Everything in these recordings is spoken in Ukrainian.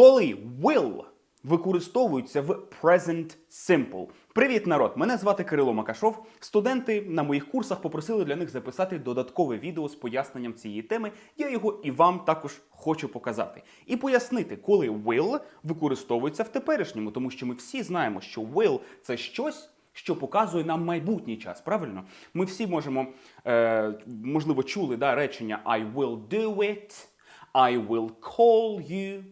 Коли will використовується в present simple. Привіт, народ! Мене звати Кирило Макашов. Студенти на моїх курсах попросили для них записати додаткове відео з поясненням цієї теми. Я його і вам також хочу показати. І пояснити, коли will використовується в теперішньому, тому що ми всі знаємо, що will – це щось. Що показує нам майбутній час, правильно? Ми всі можемо, е, можливо, чули да, речення I will do it, I will call you,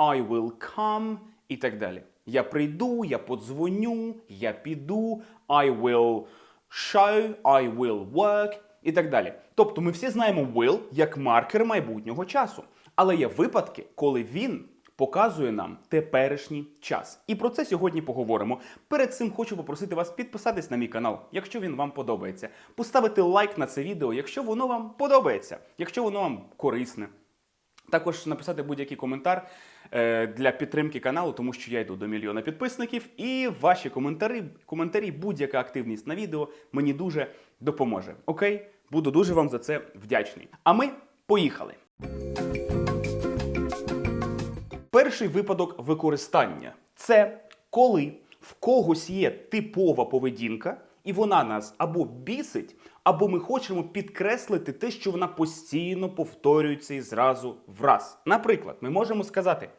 I will come і так далі. Я прийду, я подзвоню, я піду, I will show, I will work і так далі. Тобто ми всі знаємо will як маркер майбутнього часу. Але є випадки, коли він показує нам теперішній час. І про це сьогодні поговоримо. Перед цим хочу попросити вас підписатись на мій канал, якщо він вам подобається. Поставити лайк на це відео, якщо воно вам подобається, якщо воно вам корисне. Також написати будь-який коментар для підтримки каналу, тому що я йду до мільйона підписників, і ваші коментарі, коментарі, будь-яка активність на відео мені дуже допоможе. Окей? Буду дуже вам за це вдячний. А ми поїхали. Перший випадок використання це коли в когось є типова поведінка, і вона нас або бісить, або ми хочемо підкреслити те, що вона постійно повторюється і зразу в раз. Наприклад, ми можемо сказати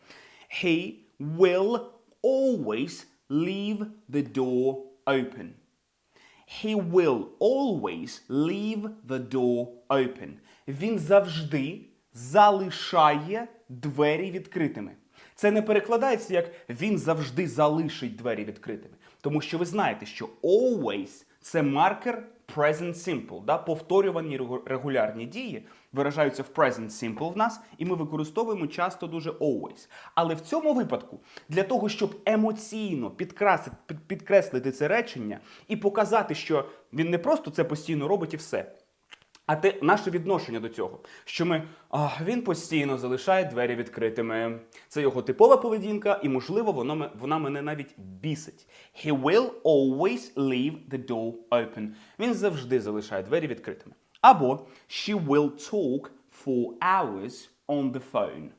He will always leave the door open. He will always leave the door open. Він завжди залишає двері відкритими. Це не перекладається як він завжди залишить двері відкритими. Тому що ви знаєте, що always це маркер present simple. Да? Повторювані регулярні дії виражаються в present simple в нас, і ми використовуємо часто дуже always. Але в цьому випадку, для того, щоб емоційно підкрасити, підкреслити це речення і показати, що він не просто це постійно робить і все. А те наше відношення до цього, що ми а, він постійно залишає двері відкритими. Це його типова поведінка, і можливо, воно вона мене навіть бісить. He will always leave the door open. Він завжди залишає двері відкритими. Або she will talk for hours on the phone.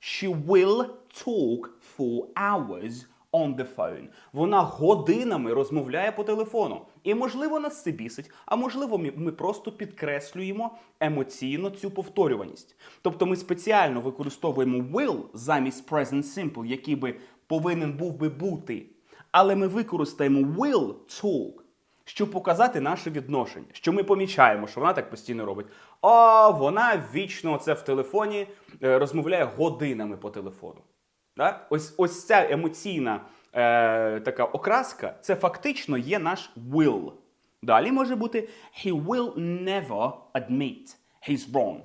She will talk for hours on the phone. Вона годинами розмовляє по телефону. І можливо нас це бісить, а можливо, ми, просто підкреслюємо емоційно цю повторюваність. Тобто ми спеціально використовуємо will замість present simple, який би повинен був би бути. Але ми використаємо will talk щоб показати наше відношення, що ми помічаємо, що вона так постійно робить. А вона вічно це в телефоні е, розмовляє годинами по телефону. Да? Ось, ось ця емоційна е, така окраска, це фактично є наш will. Далі може бути he will never admit he's wrong.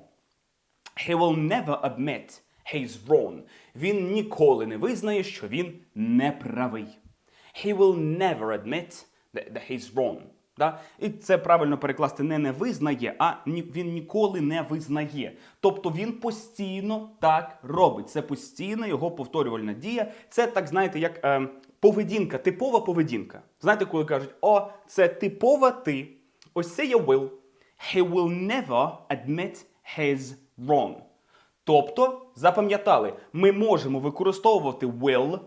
He will never admit he's wrong. Він ніколи не визнає, що він не правий. He will never admit that he's wrong. Да? І це правильно перекласти не не визнає, а ні, він ніколи не визнає. Тобто він постійно так робить. Це постійна його повторювальна дія. Це так, знаєте, як е, поведінка, типова поведінка. Знаєте, коли кажуть, о, це типова ти. Ось це є will. He will never admit his wrong. Тобто, запам'ятали, ми можемо використовувати will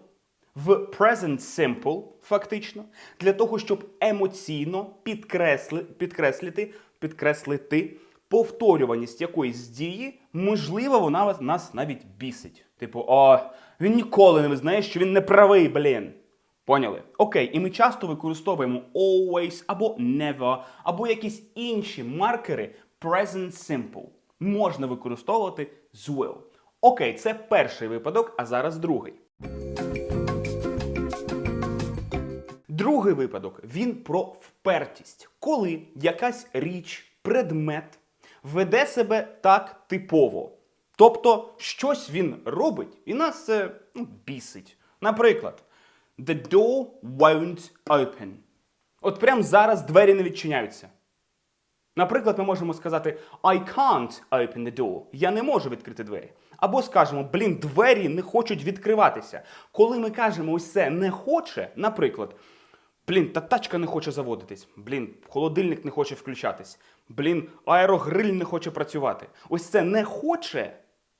в present simple, фактично, для того, щоб емоційно підкресли, підкреслити, підкреслити повторюваність якоїсь дії, можливо, вона нас навіть бісить. Типу, о, він ніколи не визнає, що він не правий, блін. Поняли? Окей, і ми часто використовуємо always або never, або якісь інші маркери present simple. Можна використовувати з will. Окей, це перший випадок, а зараз другий. Другий випадок він про впертість, коли якась річ, предмет веде себе так типово. Тобто щось він робить, і нас це ну, бісить. Наприклад, the door won't open. От прямо зараз двері не відчиняються. Наприклад, ми можемо сказати I can't open the door. Я не можу відкрити двері. Або скажемо, блін, двері не хочуть відкриватися. Коли ми кажемо ось це не хоче, наприклад, блін, та тачка не хоче заводитись, блін, холодильник не хоче включатись, блін, аерогриль не хоче працювати. Ось це не хоче.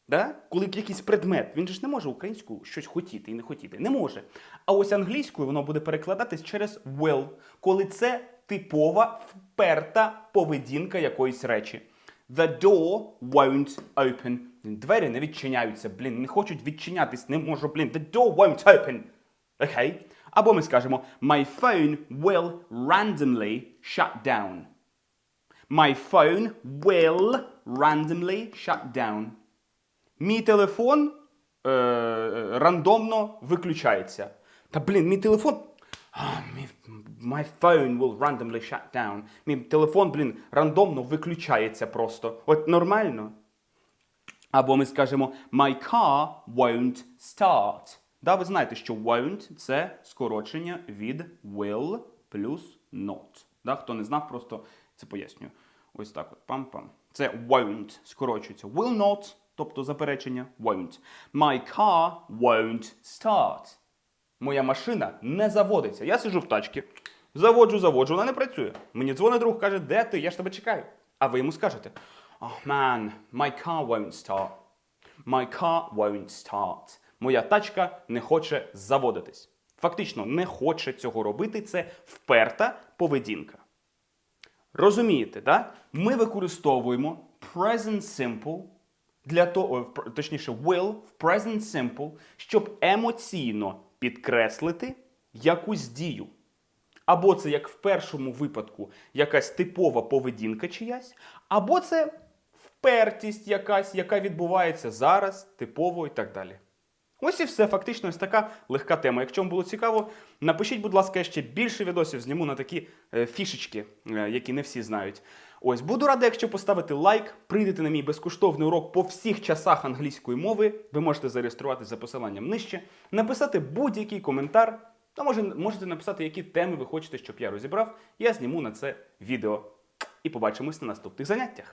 Да? Коли якийсь предмет, він же ж не може українською щось хотіти і не хотіти. Не може. А ось англійською воно буде перекладатись через will, коли це типова вперта поведінка якоїсь речі. The door won't open. Двері не відчиняються, блін, не хочуть відчинятись, не можу, блін. The door won't open. Окей? Або ми скажемо My phone will randomly shut down. My phone will randomly shut down. Мій телефон е, е, рандомно виключається. Та блін, мій телефон. My phone will randomly shut down. Мій телефон, блін, рандомно виключається просто. От нормально. Або ми скажемо My car won't start. Да, ви знаєте, що won't це скорочення від will плюс not. Да, хто не знав, просто це пояснюю. Ось так от. Пам-пам. Це won't скорочується. Will not, тобто заперечення won't. My car won't start. Моя машина не заводиться. Я сиджу в тачці, заводжу, заводжу, вона не працює. Мені дзвонить друг, каже, де ти? Я ж тебе чекаю. А ви йому скажете: Oh man, my car won't start. My car won't start. Моя тачка не хоче заводитись. Фактично, не хоче цього робити. Це вперта поведінка. Розумієте, да? Ми використовуємо present simple для того, точніше, will в present simple, щоб емоційно підкреслити якусь дію. Або це, як в першому випадку, якась типова поведінка чиясь, або це впертість якась, яка відбувається зараз, типово і так далі. Ось і все, фактично, ось така легка тема. Якщо вам було цікаво, напишіть, будь ласка, ще більше відосів зніму на такі е, фішечки, е, які не всі знають. Ось буду радий, якщо поставите лайк, прийдете на мій безкоштовний урок по всіх часах англійської мови. Ви можете зареєструватися за посиланням нижче, написати будь-який коментар, та може, можете написати, які теми ви хочете, щоб я розібрав. Я зніму на це відео. І побачимось на наступних заняттях.